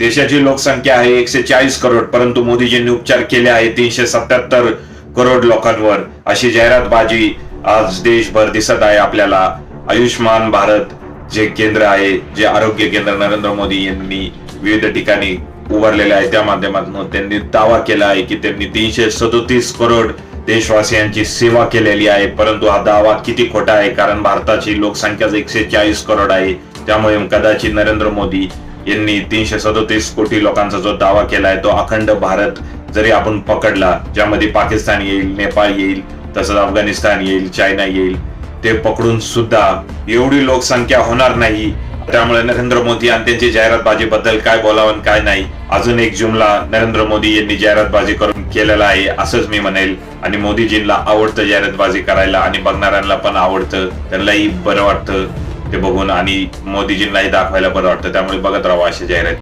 देशाची लोकसंख्या आहे एकशे चाळीस करोड परंतु मोदीजींनी उपचार केले आहे तीनशे सत्याहत्तर करोड लोकांवर. अशी जाहिरातबाजी आज देशभर दिसत आहे आपल्याला. आयुष्मान भारत जे केंद्र आहे जे आरोग्य केंद्र नरेंद्र मोदी यांनी विविध ठिकाणी उभारलेले आहे त्या माध्यमातून त्यांनी दावा केला आहे की त्यांनी तीनशे सदोतीस करोड देशवासियांची सेवा केलेली आहे परंतु हा दावा किती खोटा आहे? कारण भारताची लोकसंख्या एकशे चाळीस करोड आहे. त्यामुळे कदाचित नरेंद्र मोदी यांनी तीनशे सदोतीस कोटी लोकांचा जो दावा केलाय तो अखंड भारत जरी आपण पकडला ज्यामध्ये पाकिस्तान येईल नेपाळ येईल तसंच अफगाणिस्तान येईल चायना येईल ते पकडून सुद्धा एवढी लोकसंख्या होणार नाही. त्यामुळे नरेंद्र मोदी आणि त्यांची जाहिरातबाजीबद्दल काय बोलावं आणि काय नाही अजून एक जुमला नरेंद्र मोदी यांनी जाहिरातबाजी करून केलेला आहे असंच मी म्हणेल. आणि मोदीजींना आवडतं जाहिरातबाजी करायला आणि बघणाऱ्यांना पण आवडतं त्यांनाही बरं वाटतं. ते बघून आणि मोदीजींनाही दाखवायला बरं वाटतं. त्यामुळे बघत राहावं अशी जाहिरात.